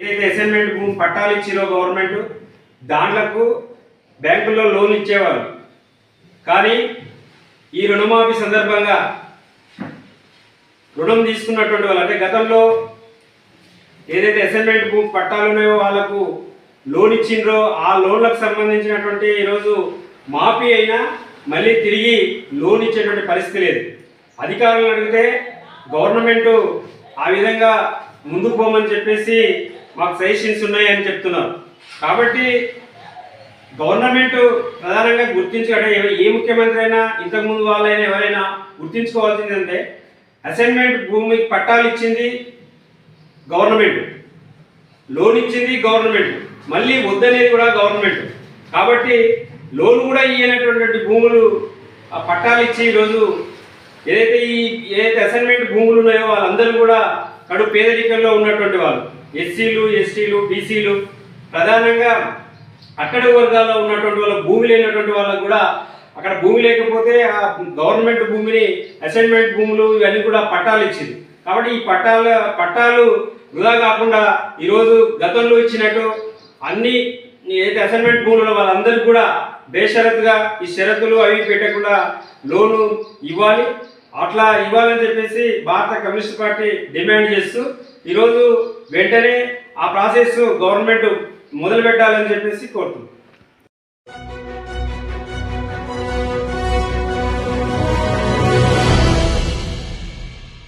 ఏదైతే అసైన్మెంట్ భూమి పట్టాలు ఇచ్చిరో గవర్నమెంట్ దాంట్లకు బ్యాంకుల్లో లోన్ ఇచ్చేవారు. కానీ ఈ రుణమాఫీ సందర్భంగా రుణం తీసుకున్నటువంటి వాళ్ళు అంటే గతంలో ఏదైతే అసైన్మెంట్ భూమి పట్టాలు ఉన్నాయో వాళ్ళకు లోన్ ఇచ్చిండ్రో ఆ లోన్లకు సంబంధించినటువంటి ఈరోజు మాఫీ అయినా మళ్ళీ తిరిగి లోన్ ఇచ్చేటువంటి పరిస్థితి లేదు. అధికారులను అడిగితే గవర్నమెంట్ ఆ విధంగా ముందుకు పోమని చెప్పేసి మాకు సజెషన్స్ ఉన్నాయని చెప్తున్నారు. కాబట్టి గవర్నమెంట్ ప్రధానంగా గుర్తించుకుంటే ఏ ముఖ్యమంత్రి అయినా ఇంతకుముందు వాళ్ళైనా ఎవరైనా గుర్తించుకోవాల్సింది అంటే అసైన్మెంట్ భూమికి పట్టాలు ఇచ్చింది గవర్నమెంట్. లోన్ ఇచ్చింది గవర్నమెంట్. మళ్ళీ వద్దనేది కూడా గవర్నమెంట్. కాబట్టి లోన్ కూడా ఇయ్యనటువంటి భూములు ఆ పట్టాలు ఇచ్చి ఈరోజు ఏదైతే ఈ ఏదైతే అసైన్మెంట్ భూములు ఉన్నాయో వాళ్ళందరూ కూడా కడు పేదరికంలో ఉన్నటువంటి వాళ్ళు. ఎస్సీలు ఎస్టీలు బీసీలు ప్రధానంగా అట్టడి వర్గాల్లో ఉన్నటువంటి వాళ్ళ భూమి లేనటువంటి వాళ్ళకు కూడా అక్కడ భూమి లేకపోతే ఆ గవర్నమెంట్ భూమిని అసైన్మెంట్ భూములు ఇవన్నీ కూడా పట్టాలు ఇచ్చింది. కాబట్టి ఈ పట్టాల పట్టాలు వృధా కాకుండా ఈరోజు గతంలో ఇచ్చినట్టు అన్ని ఏదైతే అసైన్మెంట్ భూములు వాళ్ళందరికీ కూడా బేషరతుగా ఈ షరతులు అవి పెట్టకుండా లోను ఇవ్వాలి. అట్లా ఇవ్వాలని చెప్పేసి భారత కమ్యూనిస్ట్ పార్టీ డిమాండ్ చేస్తూ ఈరోజు వెంటనే ఆ ప్రాసెస్ గవర్నమెంట్ మొదలు పెట్టాలని చెప్పేసి కోరుతుంది